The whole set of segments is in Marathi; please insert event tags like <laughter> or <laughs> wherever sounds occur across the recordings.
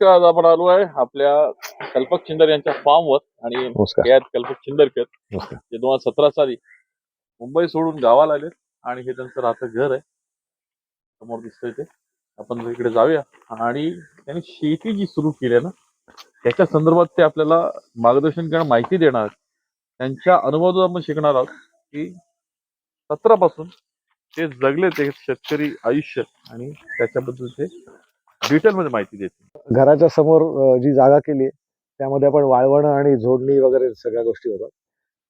आज आपण आलो आहे आपल्या कल्पक छिंदर यांच्या फार्मवर आणि आहेत कल्पक छिंदरकर ते दोन हजार सतरा साली मुंबई सोडून गावाला आले आणि हे त्यांचं राहतं घर आहे. समोर दिसतंय ते. आपण इकडे जाऊया. आणि त्यांनी शेती जी सुरू केली आहे ना त्याच्या संदर्भात ते आपल्याला मार्गदर्शन करणं माहिती देणार. त्यांच्या अनुभवातून आपण शिकणार आहोत की सतरा पासून ते जगले ते शेतकरी आयुष्य आणि त्याच्याबद्दल ते डिटेलमध्ये माहिती देते घराच्या समोर जी जागा केली आहे त्यामध्ये आपण वाळवणं आणि झोडणी वगैरे सगळ्या गोष्टी होतात.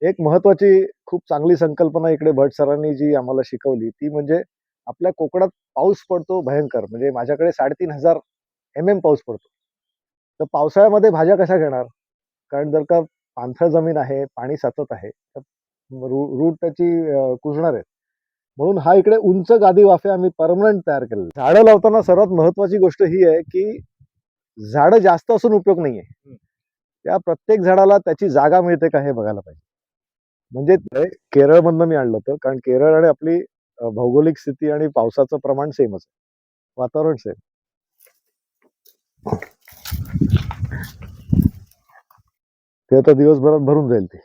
एक महत्वाची खूप चांगली संकल्पना इकडे भट सरांनी जी आम्हाला शिकवली ती म्हणजे आपल्या कोकणात पाऊस पडतो भयंकर. म्हणजे माझ्याकडे साडेतीन हजार एम एम पाऊस पडतो. तर पावसाळ्यामध्ये भाज्या कशा घेणार? कारण जर का पाणथळ जमीन आहे पाणी साचत आहे तर रूट त्याची कुजणार आहेत. म्हणून हा इकडे उंच गादी वाफे आम्ही परमनंट तयार केलेले. झाडं लावताना सर्वात महत्वाची गोष्ट ही आहे की झाडं जास्त असून उपयोग नाहीये. त्या प्रत्येक झाडाला त्याची जागा मिळते का हे बघायला पाहिजे. म्हणजे केरळमधनं मी आणलं होतं कारण केरळ आणि आपली भौगोलिक स्थिती आणि पावसाचं प्रमाण सेमच आहे. वातावरण सेम ते आता दिवसभरात भरून जाईल ती.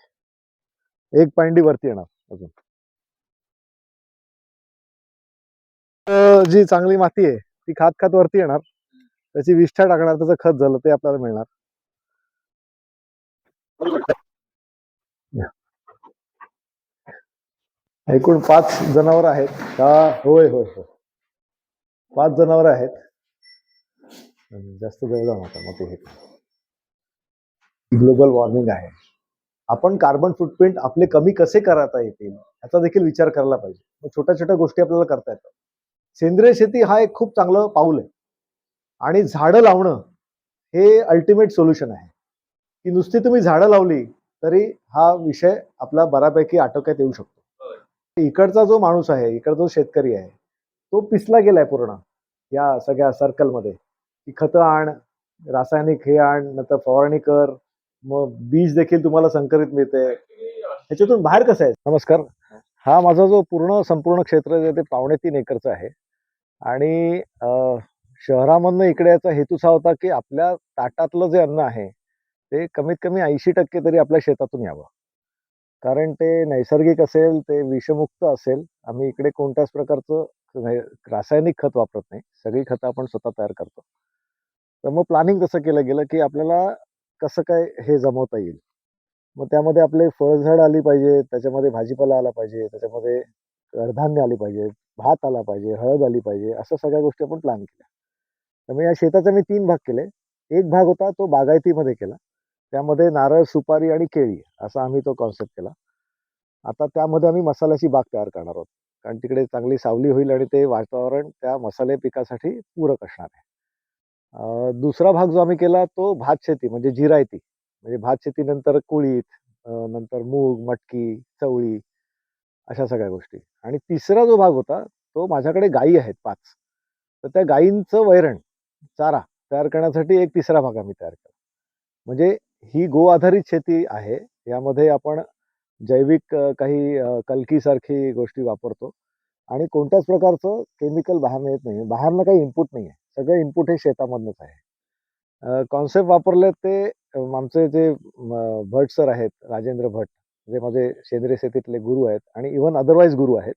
एक पांडी वरती येणार अजून. जी चांगली माती आहे ती खात खात वरती येणार. त्याची विष्ठा टाकणार त्याचं खत झालं ते आपल्याला मिळणार. एकूण पाच जनावर आहेत. का होय होय होय. पाच जनावर आहेत. जास्त जवळ नका मग ते ग्लोबल वॉर्मिंग आहे. आपण कार्बन फुटप्रिंट आपले कमी कसे करता येतील याचा देखील विचार करायला पाहिजे. मग छोट्या छोट्या गोष्टी आपल्याला करता येतात. सेंद्रिय शेती हा एक खूप चांगलं पाऊल आहे. आणि झाडं लावणं हे अल्टिमेट सोल्युशन आहे. की नुसती तुम्ही झाडं लावली तरी हा विषय आपला बऱ्यापैकी आटोक्यात येऊ शकतो. इकडचा जो माणूस आहे इकडचा जो शेतकरी आहे तो पिसला गेलाय पूर्ण या सगळ्या सर्कलमध्ये की खतं आण रासायनिक हे आण नंतर फवारणी कर मग बीज देखील तुम्हाला संकरित मिळते ह्याच्यातून बाहेर कसं आहे? नमस्कार. हा माझा जो पूर्ण संपूर्ण क्षेत्र जे ते पावणे तीन एकरचं आहे. आणि शहरामधनं इकडे याचा हेतूच हा होता की आपल्या ताटातलं जे अन्न आहे ते कमीत कमी ऐंशी टक्के तरी आपल्या शेतातून यावं. कारण ते नैसर्गिक असेल ते विषमुक्त असेल आम्ही इकडे कोणत्याच प्रकारचं रासायनिक खत वापरत नाही सगळी खतं आपण स्वतः तयार करतो. तर मग प्लॅनिंग कसं केलं गेलं की आपल्याला कसं काय हे जमवता येईल? मग त्यामध्ये आपले फळझाड आली पाहिजे त्याच्यामध्ये भाजीपाला आला पाहिजे त्याच्यामध्ये कडधान्य आले पाहिजे भात आला पाहिजे हळद आली पाहिजे अशा सगळ्या गोष्टी आपण प्लॅन केल्या. त्यामुळे या शेताचा मी तीन भाग केले. एक भाग होता तो बागायतीमध्ये केला. त्यामध्ये नारळ सुपारी आणि केळी असा आम्ही तो कॉन्सेप्ट केला. आता त्यामध्ये आम्ही मसाल्याची बाग तयार करणार आहोत. कारण तिकडे चांगली सावली होईल आणि ते वातावरण त्या मसाले पिकासाठी पूरक असणार आहे. दुसरा भाग जो आम्ही केला तो भात शेती म्हणजे जिरायती. म्हणजे भात शेतीनंतर कुळीत नंतर मूग मटकी चवळी अशा सगळ्या गोष्टी. आणि तिसरा जो भाग होता तो माझ्याकडे गायी आहेत पाच. तर त्या गायींचं वैरण चारा तयार करण्यासाठी एक तिसरा भाग आम्ही तयार केला. म्हणजे ही गो आधारित शेती आहे. यामध्ये आपण जैविक काही कलकीसारखी गोष्टी वापरतो. आणि कोणत्याच प्रकारचं केमिकल बाहेरनं येत नाही बाहेरनं काही इनपुट नाही आहे सगळं इनपुट हे शेतामधनंच आहे. कॉन्सेप्ट वापरले ते आमचे जे भट सर आहेत राजेंद्र भट जे माझे सेंद्रिय शेतीतले गुरु आहेत आणि इव्हन अदरवाईज गुरु आहेत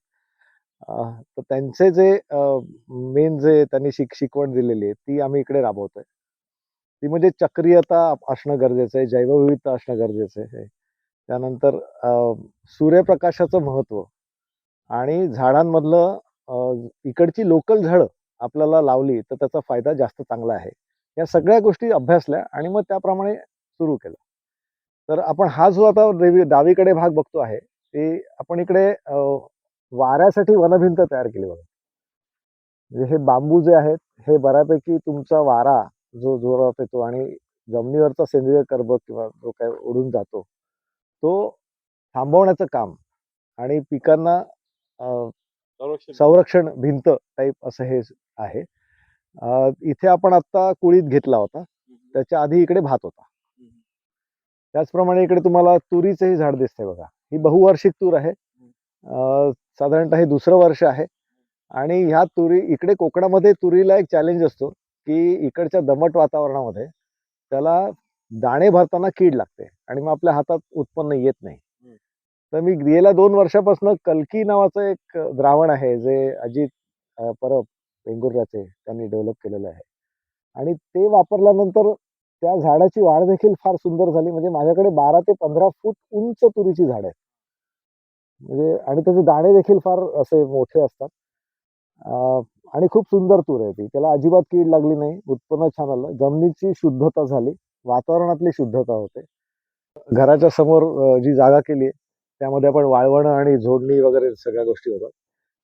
तर त्यांचे जे मेन जे त्यांनी शिक शिकवण दिलेली आहे ती आम्ही इकडे राबवतोय. ती म्हणजे चक्रीयता असणं गरजेचं आहे जैवविविधता असणं गरजेचं आहे. त्यानंतर सूर्यप्रकाशाचं महत्त्व आणि झाडांमधलं इकडची लोकल झाडं आपल्याला लावली तर त्याचा फायदा जास्त चांगला आहे. या सगळ्या गोष्टी अभ्यासल्या आणि मग त्याप्रमाणे सुरू केलं. तर आपण हा जो आता देवी- डावीकडे भाग बघतो आहे ते आपण इकडे वाऱ्यासाठी वनभिंत तयार केली बघा. म्हणजे हे बांबू जे आहेत हे बऱ्यापैकी तुमचा वारा जो जोरात येतो आणि जमिनीवरचा सेंद्रिय कर्ब किंवा जो काय उडून जातो तो थांबवण्याचं काम आणि पिकांना संरक्षण. भिंत टाईप असं हे आहे. इथे आपण आता कुळीत घेतला होता. त्याच्या आधी इकडे भात होता. त्याचप्रमाणे इकडे तुम्हाला तुरीचंही झाड दिसतंय बघा. ही बहुवार्षिक तूर आहे. साधारणतः हे दुसरं वर्ष आहे. आणि ह्या तुरी इकडे कोकणामध्ये तुरीला एक चॅलेंज असतो की इकडच्या दमट वातावरणामध्ये त्याला दाणे भरताना कीड लागते आणि मग आपल्या हातात उत्पन्न येत नाही. तर मी गेल्या दोन वर्षापासून कल्की नावाचं एक द्रावण आहे जे अजित परब वेंगुर्ल्याचे त्यांनी डेव्हलप केलेलं आहे. आणि ते वापरल्यानंतर त्या झाडाची वाढ देखील फार सुंदर झाली. म्हणजे माझ्याकडे बारा ते पंधरा फूट उंच तुरीची झाड आहेत. म्हणजे आणि त्याचे दाणे देखील फार असे मोठे असतात. आणि खूप सुंदर तूर आहे ती. त्याला अजिबात कीड लागली नाही. उत्पन्न छान आलं. जमिनीची शुद्धता झाली. वातावरणातली शुद्धता होते. घराच्या समोर जी जागा केली आहे त्यामध्ये आपण वाळवणं आणि झोडणी वगैरे सगळ्या गोष्टी होतात.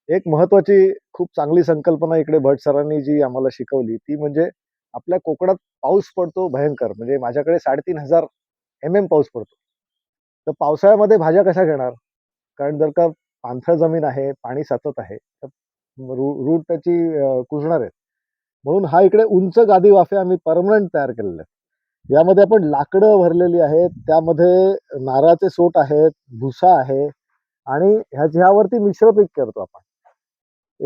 एक महत्वाची खूप चांगली संकल्पना इकडे भट सरांनी जी आम्हाला शिकवली ती म्हणजे आपल्या कोकणात पाऊस पडतो भयंकर. म्हणजे माझ्याकडे साडेतीन हजार एम एम पाऊस पडतो. तर पावसाळ्यामध्ये भाज्या कशा घेणार? कारण जर का पाणथळ जमीन आहे पाणी साचत आहे तर रू- रूट त्याची कुजणार आहेत. म्हणून हा इकडे उंच गादी वाफे आम्ही परमनंट तयार केलेले आहेत. यामध्ये आपण लाकडं भरलेली आहेत त्यामध्ये नारळाचे सोट आहेत भुसा आहे आणि ह्या ह्यावरती मिश्र पीक करतो आपण.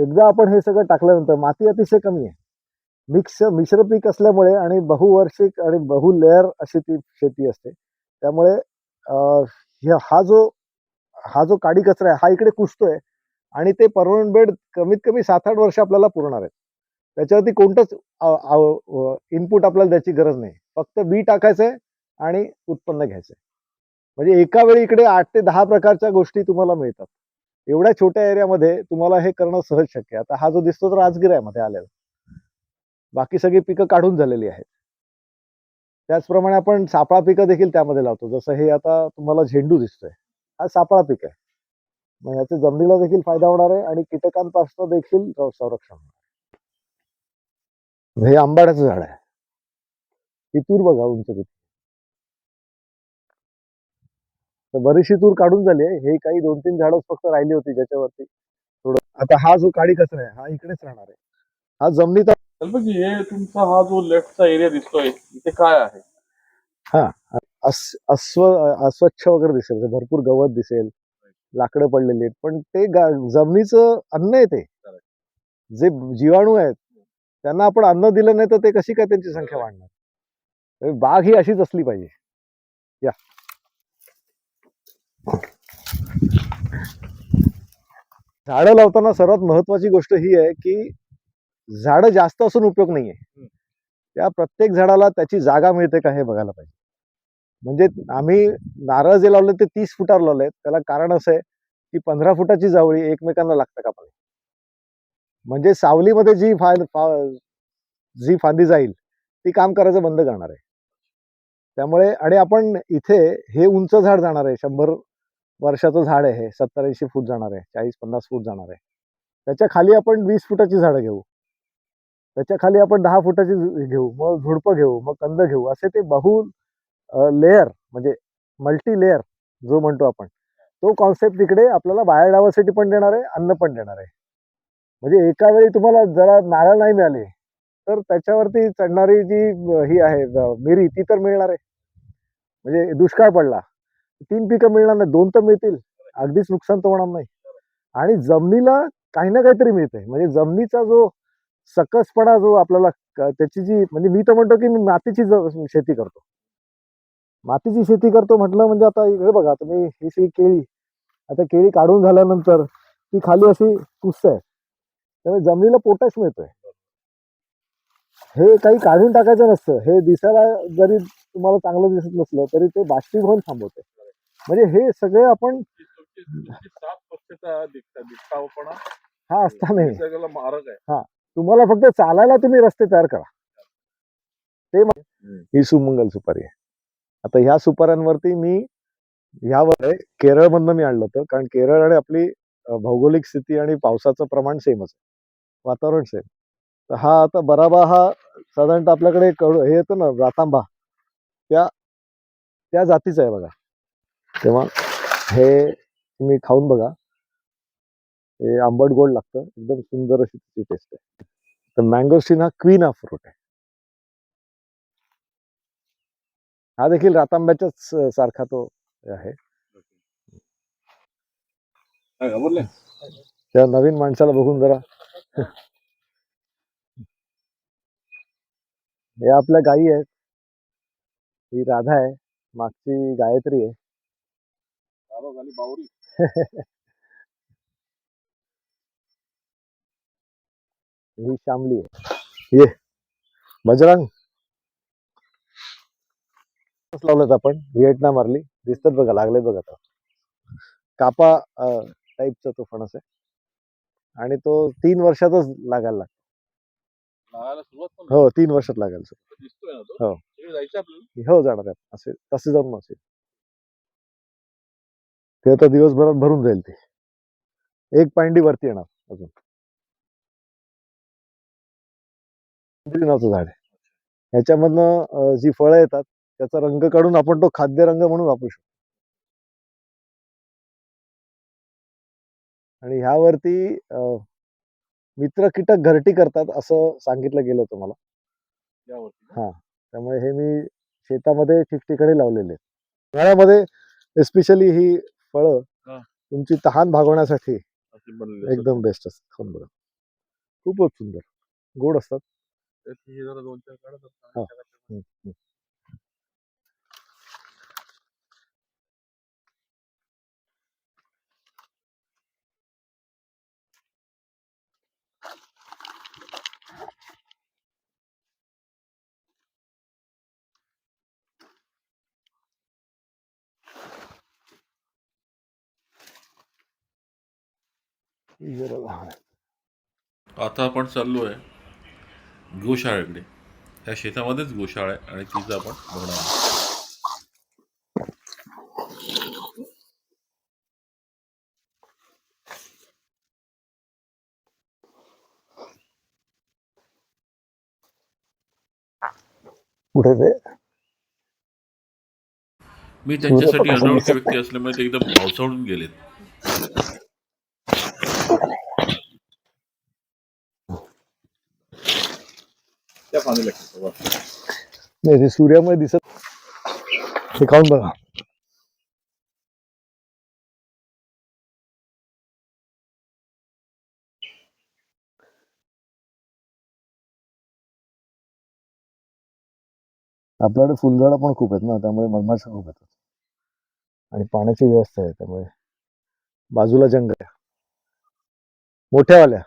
एकदा आपण हे सगळं टाकल्यानंतर माती अतिशय कमी आहे. मिक्स मिश्र पीक असल्यामुळे आणि बहुवार्षिक आणि बहुलेअर अशी ती शेती असते. त्यामुळे हा जो हा जो काडी कचरा आहे हा इकडे कुसतोय आणि ते परमनंट बेड कमीत कमी सात आठ वर्ष आपल्याला पुरणार आहेत. त्याच्यावरती कोणतंच इनपुट आपल्याला द्यायची गरज नाही. फक्त बी टाकायचंय आणि उत्पन्न घ्यायचंय. म्हणजे एका वेळी इकडे आठ ते दहा प्रकारच्या गोष्टी तुम्हाला मिळतात. एवढ्या छोट्या एरियामध्ये तुम्हाला हे करणं सहज शक्य आहे. आता हा जो दिसतो तो राजगिरा मध्ये आलेला. बाकी सगळी पिकं काढून झालेली आहेत. त्याचप्रमाणे आपण सापळा पिकं देखील त्यामध्ये लावतो. जसं हे आता तुम्हाला झेंडू दिसतोय. हा सापळा पीक आहे. मग याचे जमिनीला देखील फायदा होणार आहे आणि कीटकांपासून देखील संरक्षण होणार हे आंबाड्याचं झाड आहे. ही तूर बघा उंच किती. तर बरीचशी तूर काढून झाली आहे. हे काही दोन तीन झाडच फक्त राहिली होती ज्याच्यावरती थोडं आता हा जो काडी कचरा आहे हा इकडेच राहणार आहे. हा जमिनीत हे तुमचा हा जो लेफ्टचा एरिया दिसतोय इथे काय आहे? अस- अस्व अस्वच्छ वगैरे दिसेल भरपूर गवत दिसेल लाकडं पडलेली आहेत पण ते गा- जमिनीचं अन्न आहे ते. जे जीवाणू आहेत त्यांना आपण अन्न दिलं नाही तर ते कशी काय त्यांची संख्या वाढणार? तर बाग ही अशीच असली पाहिजे. या. झाडं लावताना सर्वात महत्वाची गोष्ट ही आहे की झाडं जास्त असून उपयोग नाहीये. त्या प्रत्येक झाडाला त्याची जागा मिळते का हे बघायला पाहिजे. म्हणजे आम्ही नारळ जे लावले ते तीस फुटावर लावले त्याला कारण असं आहे की पंधरा फुटाची जावळी एकमेकांना लागतं का पाहिजे म्हणजे सावलीमध्ये जी फा- जी फांदी जाईल ती काम करायचं बंद करणार आहे. त्यामुळे आणि आपण इथे हे उंच झाड जाणार आहे. शंभर वर्षाचं झाड आहे हे. सत्तर ऐंशी फूट जाणार आहे. चाळीस पन्नास फूट जाणार आहे. त्याच्याखाली आपण वीस फुटाची झाडं घेऊ. त्याच्याखाली आपण दहा फुटाची झु- घेऊ मग झुडपं घेऊ मग कंद घेऊ असे ते बहु लेअर म्हणजे मल्टी लेअर जो म्हणतो आपण तो कॉन्सेप्ट तिकडे आपल्याला बायोडायव्हर्सिटी पण देणार आहे अन्न पण देणार आहे. म्हणजे एका वेळी तुम्हाला जरा नारळ नाही मिळाले तर त्याच्यावरती चढणारी जी ही आहे मिरी ती तर मिळणार आहे. म्हणजे दुष्काळ पडला तीन पिकं मिळणार नाही दोन तर मिळतील अगदीच नुकसान तर होणार नाही. आणि जमिनीला काही ना काहीतरी मिळतंय म्हणजे जमिनीचा जो सकसपणा जो आपल्याला त्याची जी म्हणजे मी तर म्हणतो की मी मातीची शेती करतो. मातीची शेती करतो म्हटलं म्हणजे आता हे बघा तुम्ही ही सगळी केळी आता केळी काढून झाल्यानंतर ती खाली अशी कुसत आहे. त्यामुळे जमिनीला पोटॅश मिळतोय. हे काही काढून टाकायचं नसतं. हे दिसायला जरी तुम्हाला चांगलं दिसत नसलं तरी ते बाष्पीभवन थांबवते. म्हणजे हे सगळे आपण दिसतावपणा हा असता नाही. आहे. तुम्हाला फक्त चालायला तुम्ही रस्ते तयार करा. ते ही सुमंगल सुपारी आहे. आता ह्या सुपाऱ्यांवरती मी ह्यावर केरळमधनं मी आणलं होतं कारण केरळ आणि आपली भौगोलिक स्थिती आणि पावसाचं प्रमाण सेमच आहे. वातावरण सेम तर हा आता बराबा हा साधारणतः आपल्याकडे कडू हे येतं ना रातांबा. त्या त्या जातीचा आहे बघा. तेव्हा हे तुम्ही खाऊन बघा. हे आंबट गोड लागतं. एकदम सुंदर अशी त्याची टेस्ट आहे. तर मँगोस्टीन हा क्वीन ऑफ फ्रूट आहे. हा देखील रातांब्याच्याच सारखा तो आहे. त्या नवीन माणसाला बघून जरा. हे आपल्या गायी आहेत. ही राधा आहे. मागची गायत्री आहे <laughs> खाली बावरी ही शामली आहे. ये. बजरंग. लावलेत आपण? व्हिएटनाम मारली दिसतात बघा लागले बघा आता. कापा टाईपचा तो फणस आहे. आणि तो तीन वर्षातच लागायला लागतो. हो तीन वर्षात लागायला हो. हो जाणार आहे. असे तसे जाऊन असेल ते आता दिवसभरात भरून जाईल ते. एक पांडी वरती येणार अजून. नावाचं झाड आहे. ह्याच्यामधनं जी फळं येतात त्याचा रंग काढून आपण तो खाद्य रंग म्हणून वापरू शकतो. आणि ह्यावरती मित्र कीटक घरटी करतात असं सांगितलं गेलं होतं मला हा. त्यामुळे हे मी शेतामध्ये ठिकठिकाणी लावलेले आहेत. उन्हाळ्यामध्ये एस्पेशली ही फळं हा. तुमची तहान भागवण्यासाठी. एकदम बेस्ट असतात. बघा खूपच सुंदर. गोड असतात. हे जरा दोन चार काढत. हा. ही. आता आपण चाललो आहे गोशाळेकडे त्या शेतामध्येच गोशाळा आहे आणि तिचं आपण बघणार आहोत. ते मी त्यांच्यासाठी अनोळखी व्यक्ती असल्यामुळे ते एकदम भावसावून गेलेत. पाणी लागते नाही ते सूर्यामुळे दिसत हे खाऊन बघा. आपल्याकडे फुलझाडं पण खूप आहेत ना त्यामुळे मधमाशा खूप येतात. आणि पाण्याची व्यवस्था आहे त्यामुळे. बाजूला जंगल आहे. मोठ्यावाल्या.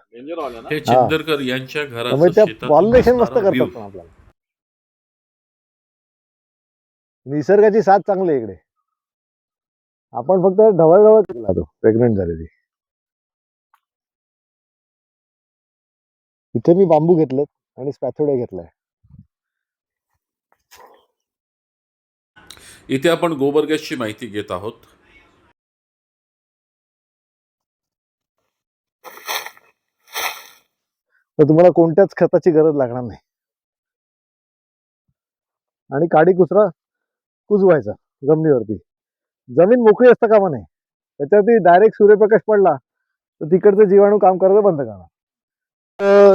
हे. चिंदरकर यांच्या त्यामुळे घराचं त्या पॉलिनेशन मस्त करतात. पण आपल्याला. निसर्गाची साथ चांगली आहे इकडे. आपण फक्त ढवळ ढवळ केला तो प्रेग्नंट झालेली. इथे मी बांबू घेतलेत आणि स्पॅथोडे घेतलाय. इथे आपण गोबर गॅसची माहिती घेत आहोत. तर तुम्हाला कोणत्याच खताची गरज लागणार नाही. आणि काडी कुसरा कुजवायचा जमिनीवरती. जमीन मोकळी असता कामा नये त्याच्यावरती डायरेक्ट सूर्यप्रकाश पडला तर तिकडचे जीवाणू काम करायचं बंद करणार.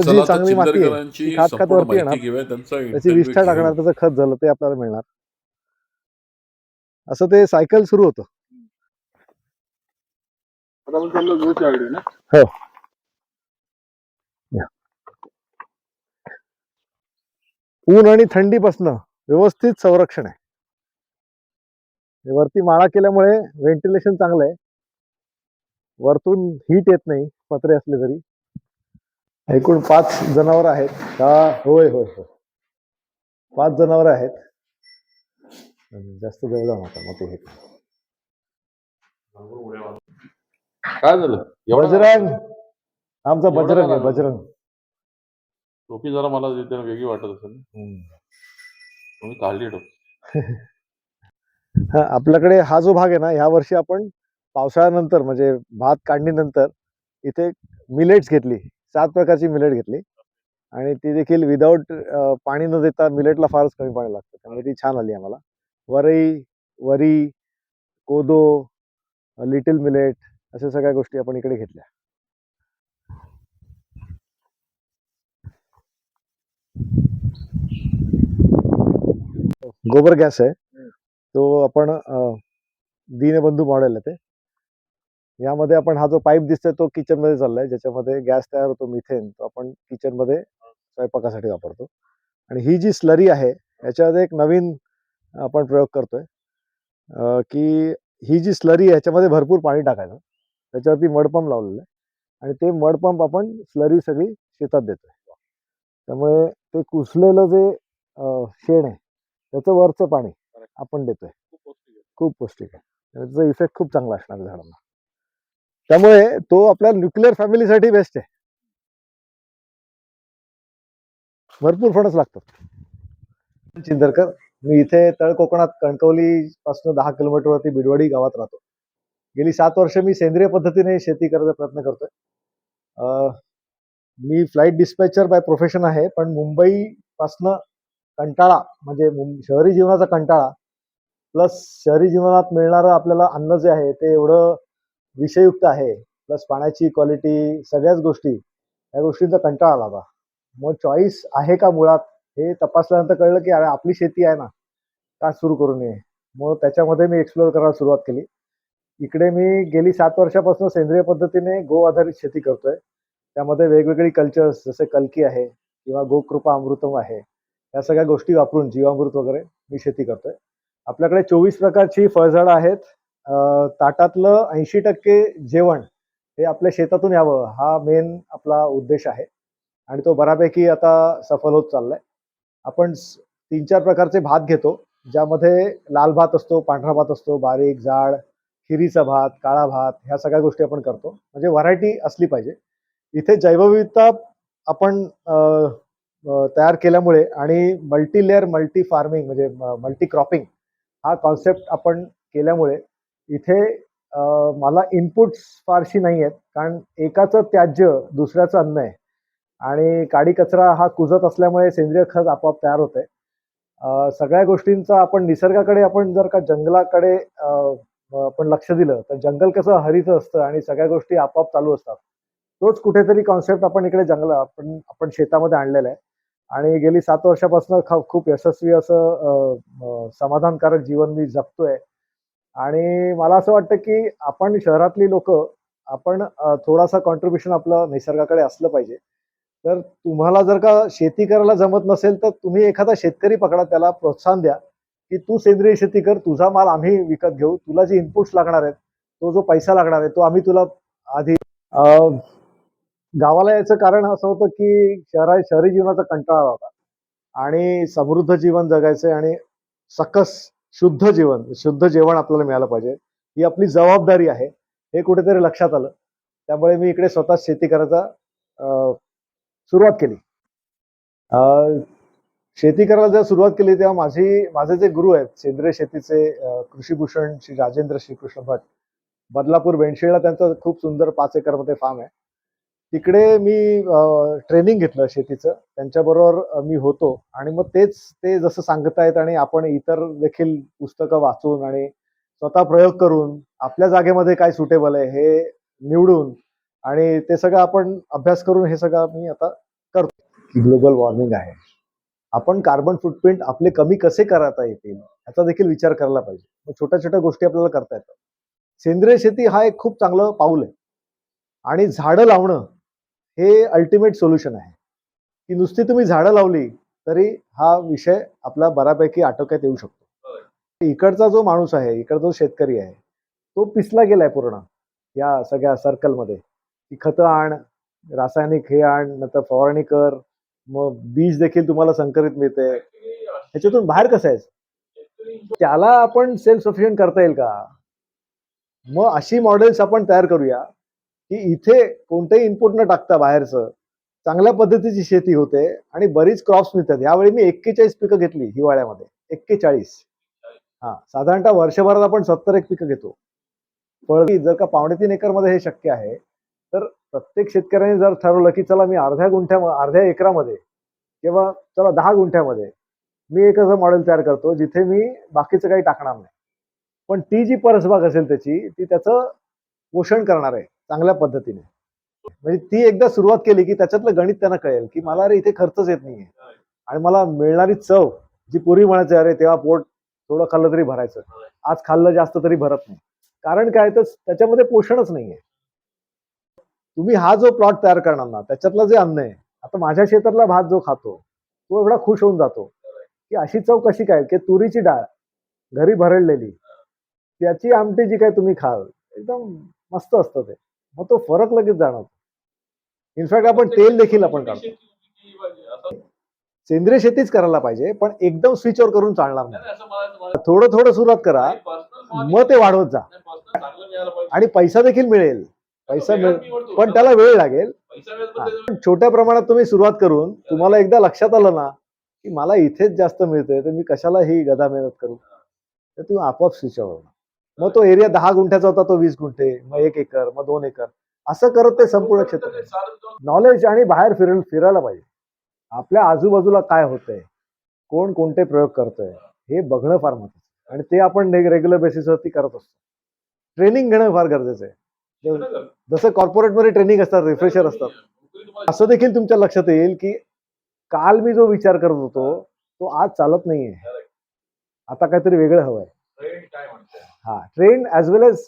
जी चांगली माती आहे ती खात खात वरती येणार त्यांचा विष्ठा. टाकणार त्याचं खत झालं ते आपल्याला मिळणार. असं ते सायकल सुरू होतं. हो. ऊन आणि थंडीपासनं व्यवस्थित संरक्षण आहे. वरती माळा केल्यामुळे व्हेंटिलेशन चांगलं आहे. वरतून हीट येत नाही पत्रे असले तरी. एकूण पाच जनावर आहेत. का होय होय होय. पाच जनावर आहेत. जास्त जवळ जाऊ नका मग ते हे. काय झालं? बजरंग! आमचा बजरंग आहे? बजरंग. टोपी जरा मला देते वेगळी वाटत असेल. तुम्ही काढली टोपी. <laughs> हा आपल्याकडे हा जो भाग आहे ना ह्या वर्षी आपण पावसाळ्यानंतर म्हणजे भात काढणीनंतर इथे मिलेट्स घेतली. सात प्रकारची मिलेट घेतली. आणि ती देखील विदाऊट पाणी न देता मिलेटला फारच कमी पाणी लागतं. त्यामुळे ती छान आली आम्हाला. वरई वरी कोदो लिटिल मिलेट अशा सगळ्या गोष्टी आपण इकडे घेतल्या. गोबर गॅस आहे. तो आपण दीनबंधू मॉडेल आहे ते. यामध्ये आपण हा जो पाईप दिसतोय तो किचनमध्ये चाललाय. ज्याच्यामध्ये गॅस तयार होतो मिथेन. तो आपण किचनमध्ये स्वयंपाकासाठी वापरतो. आणि ही जी स्लरी आहे याच्यामध्ये एक नवीन आपण प्रयोग करतोय. की ही जी स्लरी आहे याच्यामध्ये भरपूर पाणी टाकायचं. त्याच्यावरती मडपंप लावलेलं आहे. आणि ते मडपंप आपण स्लरी सगळी शेतात देतोय. त्यामुळे ते कुसलेलं जे शेण आहे त्याचं वरचं पाणी आपण देतोय. खूप पौष्टिक आहे. खूप पौष्टिक आहे. त्याचा इफेक्ट खूप चांगला असणार झाडांना. त्यामुळे तो आपल्या न्यूक्लिअर फॅमिलीसाठी बेस्ट आहे. भरपूर फणस लागतात. चिंदरकर मी इथे तळ कोकणात कणकवली पासून दहा किलोमीटरवरती बिडवडी गावात राहतो. गेली सात वर्ष मी सेंद्रिय पद्धतीने शेती करायचा प्रयत्न करतोय. मी फ्लाईट डिस्पॅचर बाय प्रोफेशन आहे पण मुंबई पासनं कंटाळा म्हणजे शहरी जीवनाचा कंटाळा प्लस शहरी जीवनात मिळणारं आपल्याला अन्न जे आहे ते एवढं विषयुक्त आहे प्लस पाण्याची क्वालिटी सगळ्याच गोष्टी या गोष्टींचा कंटाळा आला मग चॉईस आहे का मुळात? हे तपासल्यानंतर कळलं की अरे आपली शेती आहे ना का सुरू करू नये? मग त्याच्यामध्ये मी एक्सप्लोअर करायला सुरुवात केली. इकडे मी गेली सात वर्षापासून सेंद्रिय पद्धतीने गो आधारित शेती करतोय. त्यामध्ये वेगवेगळी कल्चर्स जसे कलकी आहे किंवा गोकृपा अमृतम आहे या सगळ्या गोष्टी वापरून जीवामृत वगैरे मी शेती करतोय. आपल्याकडे चोवीस प्रकारची फळझाडं आहेत. ताटातलं ऐंशी टक्के जेवण हे आपल्या शेतातून यावं हा मेन आपला उद्देश आहे. आणि तो बऱ्यापैकी आता सफल होत चाललाय. आपण तीन चार प्रकारचे भात घेतो ज्यामध्ये लाल भात असतो पांढरा भात असतो बारीक जाड खिरीचा भात काळा भात ह्या सगळ्या गोष्टी आपण करतो. म्हणजे व्हरायटी असली पाहिजे. इथे जैवविविधता आपण तयार केल्यामुळे आणि मल्टी लेअर मल्टी फार्मिंग म्हणजे मल्टी क्रॉपिंग हा कॉन्सेप्ट आपण केल्यामुळे इथे मला इनपुट्स फारशी नाही आहेत कारण एकाचं त्याज्य दुसऱ्याचं अन्न आहे. आणि काडी कचरा हा कुजत असल्यामुळे सेंद्रिय खत आपोआप तयार होते. सगळ्या गोष्टींचा आपण निसर्गाकडे आपण जर का जंगलाकडे आपण लक्ष दिलं तर जंगल कसं हरित असतं आणि सगळ्या गोष्टी आपोआप चालू असतात. तोच कुठेतरी कॉन्सेप्ट आपण इकडे जंगल आपण आपण शेतामध्ये आणलेला आहे. आणि गेली सात वर्षापासून ख- खूप यशस्वी असं समाधानकारक जीवन मी जगतोय. आणि मला असं वाटतं की आपण शहरातली लोक आपण थोडासा कॉन्ट्रीब्युशन आपलं निसर्गाकडे असलं पाहिजे. तर तुम्हाला जर का शेती करायला जमत नसेल तर तुम्ही एखादा शेतकरी पकडा त्याला प्रोत्साहन द्या की तू सेंद्रिय शेती कर तुझा माल आम्ही विकत घेऊ तुला जे इनपुट्स लागणार आहेत तो जो पैसा लागणार आहे तो आम्ही तुला आधी गावाला यायचं कारण असं होतं की शहरा शहरी जीवनाचा कंटाळा होता. आणि समृद्ध जीवन जगायचं आणि सकस शुद्ध जीवन शुद्ध जेवण आपल्याला मिळालं पाहिजे. ही आपली जबाबदारी आहे. हे कुठेतरी लक्षात आलं. त्यामुळे मी इकडे स्वतः शेती करायचा अं, सुरुवात केली. अं, शेती करायला जेव्हा सुरुवात केली तेव्हा माझी माझे जे गुरु आहेत सेंद्रिय शेतीचे कृषीभूषण श्री राजेंद्र श्रीकृष्ण भट बदलापूर वेणशिळला त्यांचा खूप सुंदर पाच एकरमध्ये फार्म आहे. तिकडे मी ट्रेनिंग घेतलं शेतीचं. त्यांच्याबरोबर मी होतो. आणि मग तेच ते जसं सांगतायत आणि आपण इतर देखील पुस्तकं वाचून आणि स्वतः प्रयोग करून आपल्या जागेमध्ये काय सुटेबल आहे हे निवडून आणि ते सगळं आपण अभ्यास करून हे सगळं मी आता करतो. ग्लोबल वॉर्मिंग आहे. आपण कार्बन फुटप्रिंट आपले कमी कसे करता येतील याचा देखील विचार करायला पाहिजे. मग छोट्या छोट्या गोष्टी आपल्याला करता येतात. सेंद्रिय शेती हा एक खूप चांगलं पाऊल आहे. आणि झाडं लावणं हे अल्टिमेट सोल्युशन आहे. की नुसती तुम्ही झाडं लावली तरी हा विषय आपला बऱ्यापैकी आटोक्यात येऊ शकतो. इकडचा जो माणूस आहे इकडचा जो शेतकरी आहे तो पिसला गेलाय पूर्ण या सगळ्या सर्कलमध्ये की खतं आण रासायनिक हे आण नंतर फवारणी कर मग बीज देखील तुम्हाला संकरित मिळते ह्याच्यातून बाहेर कसं आहे? त्याला आपण सेल्फ सफिशियंट करता येईल का? मग अशी मॉडेल्स आपण तयार करूया की इथे कोणतंही इनपुट न टाकता बाहेरचं चांगल्या पद्धतीची शेती होते आणि बरीच क्रॉप्स मिळतात. यावेळी मी एक्केचाळीस पिकं घेतली हिवाळ्यामध्ये. एक्केचाळीस. हा साधारणतः वर्षभरात आपण सत्तर एक पिकं घेतो. फळ जर का पावणे तीन एकरमध्ये हे शक्य आहे तर प्रत्येक शेतकऱ्याने जर ठरवलं की चला मी अर्ध्या गुंठ्या अर्ध्या एकरामध्ये किंवा चला दहा गुंठ्यामध्ये मी एक असं मॉडेल तयार करतो जिथे मी बाकीचं काही टाकणार नाही. पण ती जी परसबाग असेल त्याची ती त्याचं पोषण करणार आहे. चांगल्या पद्धतीने. म्हणजे ती एकदा सुरुवात केली की त्याच्यातलं गणित त्यांना कळेल की मला अरे इथे खर्चच येत नाहीये. आणि मला मिळणारी चव जी पूर्वी म्हणायचं अरे तेव्हा पोट थोडं खाल्लं तरी भरायचं. आज खाल्लं जास्त तरी भरत नाही. कारण काय तर त्याच्यामध्ये पोषणच नाहीये. तुम्ही हा जो प्लॉट तयार करणार ना त्याच्यातलं जे अन्न आहे आता माझ्या शेतातला भात जो खातो तो एवढा खुश होऊन जातो की अशी चव कशी काय? की तुरीची डाळ घरी भरडलेली त्याची आमटी जी काय तुम्ही खाल एकदम मस्त असतं ते. मग तो फरक लगेच जाणवतो. इनफॅक्ट आपण तेल देखील आपण काढतो. सेंद्रिय शेतीच करायला पाहिजे पण एकदम स्विचवर करून चालणार नाही. थोडं थोडं सुरुवात करा मग ते वाढवत जा. आणि पैसा देखील मिळेल. पैसा मिळेल पण त्याला वेळ लागेल. छोट्या प्रमाणात तुम्ही सुरुवात करून तुम्हाला एकदा लक्षात आलं ना की मला इथेच जास्त मिळतंय तर मी कशाला ही गदा मेहनत करू? तर तुम्ही आपोआप स्विचवर होणार मग तो एरिया दहा गुंठ्याचा होता तो वीस गुंठे मग एक एकर मग दोन एकर. असं करत ते संपूर्ण क्षेत्र. नॉलेज आणि बाहेर फिर फिरायला पाहिजे. आपल्या आजूबाजूला काय होतंय? कोण कोणते प्रयोग करतोय? हे बघणं फार महत्वाचं आणि ते आपण रेग्युलर बेसिसवरती करत असतो. ट्रेनिंग घेणं फार गरजेचं आहे. जसं कॉर्पोरेटमध्ये ट्रेनिंग असतात रिफ्रेशर असतात. असं देखील तुमच्या लक्षात येईल की काल मी जो विचार करत होतो तो आज चालत नाहीये. आता काहीतरी वेगळं हवंय. हा ट्रेंड ऍज वेल एज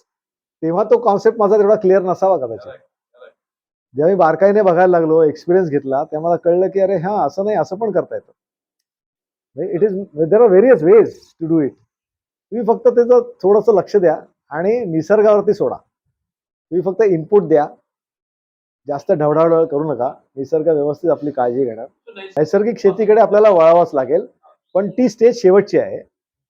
तेव्हा तो कॉन्सेप्ट माझा तेवढा क्लिअर नसावा कदाचित. जेव्हा मी बारकाईने बघायला लागलो एक्सपिरियन्स घेतला तेव्हा मला कळलं की अरे हा असं नाही असं पण करता येतं. It is there are various ways to do it तुम्ही फक्त त्याचं थोडंसं लक्ष द्या आणि निसर्गावरती सोडा. तुम्ही फक्त इनपुट द्या. जास्त ढवढाढवळ करू नका. निसर्ग व्यवस्थित आपली काळजी घेणार. नैसर्गिक शेतीकडे आपल्याला वळावंच लागेल. पण ती स्टेज शेवटची आहे.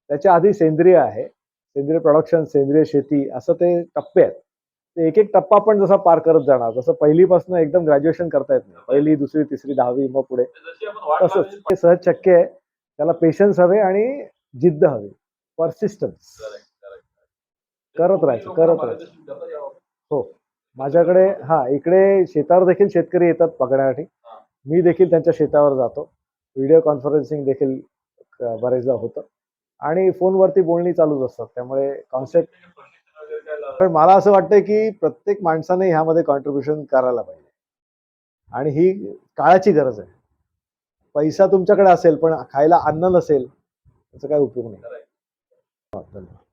त्याच्या आधी सेंद्रिय आहे. सेंद्रिय प्रोडक्शन सेंद्रिय शेती असं ते टप्पे आहेत. ते एक एक टप्पा पण जसा पार करत जाणार जसं पहिलीपासून एकदम ग्रॅज्युएशन करता येत नाही. पहिली दुसरी तिसरी दहावी मग पुढे. तसंच. ते सहज शक्य आहे. त्याला पेशन्स हवे आणि जिद्द हवी. परसिस्टन्स करत राहायचं करत राहायचं. हो. माझ्याकडे हा इकडे शेतावर देखील शेतकरी येतात बघण्यासाठी. मी देखील त्यांच्या शेतावर जातो. व्हिडिओ कॉन्फरन्सिंग देखील बरेचदा होतं. आणि फोनवरती बोलणी चालूच असतात. त्यामुळे कॉन्सेप्ट पण मला असं वाटतं की प्रत्येक माणसाने ह्यामध्ये कॉन्ट्रीब्युशन करायला पाहिजे. आणि ही काळाची गरज आहे. पैसा तुमच्याकडे असेल पण खायला अन्न नसेल त्याचा काय उपयोग नाही. धन्यवाद.